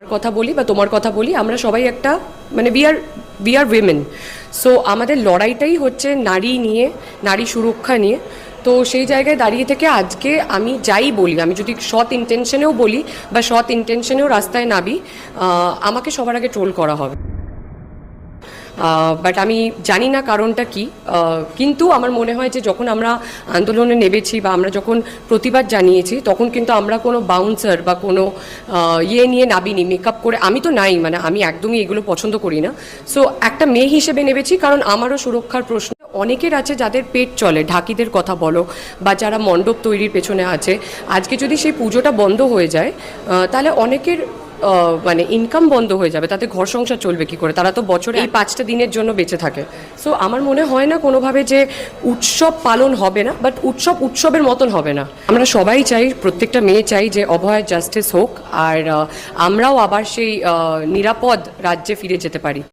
কথা বলি বা তোমার কথা বলি, আমরা সবাই একটা মানে we are we are women so আমাদের লড়াইটাই হচ্ছে নারী নিয়ে, নারী সুরক্ষা নিয়ে। তো সেই জায়গায় দাঁড়িয়ে থেকে আজকে আমি যাই বলি, আমি যদি সৎ ইন্টেনশনেও বলি বা সৎ ইন্টেনশনেও রাস্তায় নাবি আমাকে সবার আগে ট্রোল করা হবে। বাট আমি জানি না কারণটা কি। কিন্তু আমার মনে হয় যে যখন আমরা আন্দোলনে নেমেছি বা আমরা যখন প্রতিবাদ জানিয়েছি, তখন কিন্তু আমরা কোনো বাউন্সার বা কোনো ইয়ে নিয়ে নাবিনি মেকআপ করে। আমি তো নাই মানে আমি একদমই এগুলো পছন্দ করি না। সো একটা মেয়ে হিসেবে নেমেছি, কারণ আমারও সুরক্ষার প্রশ্ন। অনেকের আছে যাদের পেট চলে, ঢাকিদের কথা বলো বা যারা মণ্ডপ তৈরির পেছনে আছে। আজকে যদি সেই পুজোটা বন্ধ হয়ে যায় তাহলে অনেকের মানে ইনকাম বন্ধ হয়ে যাবে তাতে ঘর সংসার চলবে কি করে? তারা তো বছরে এই পাঁচটা দিনের জন্য বেঁচে থাকে। সো আমার মনে হয় না কোনোভাবে যে উৎসব পালন হবে না বাট উৎসব উৎসবের মতন হবে না। আমরা সবাই চাই প্রত্যেকটা মেয়ে চাই যে অভয় জাস্টিস হোক আর আমরাও আবার সেই নিরাপদ রাজ্যে ফিরে যেতে পারি।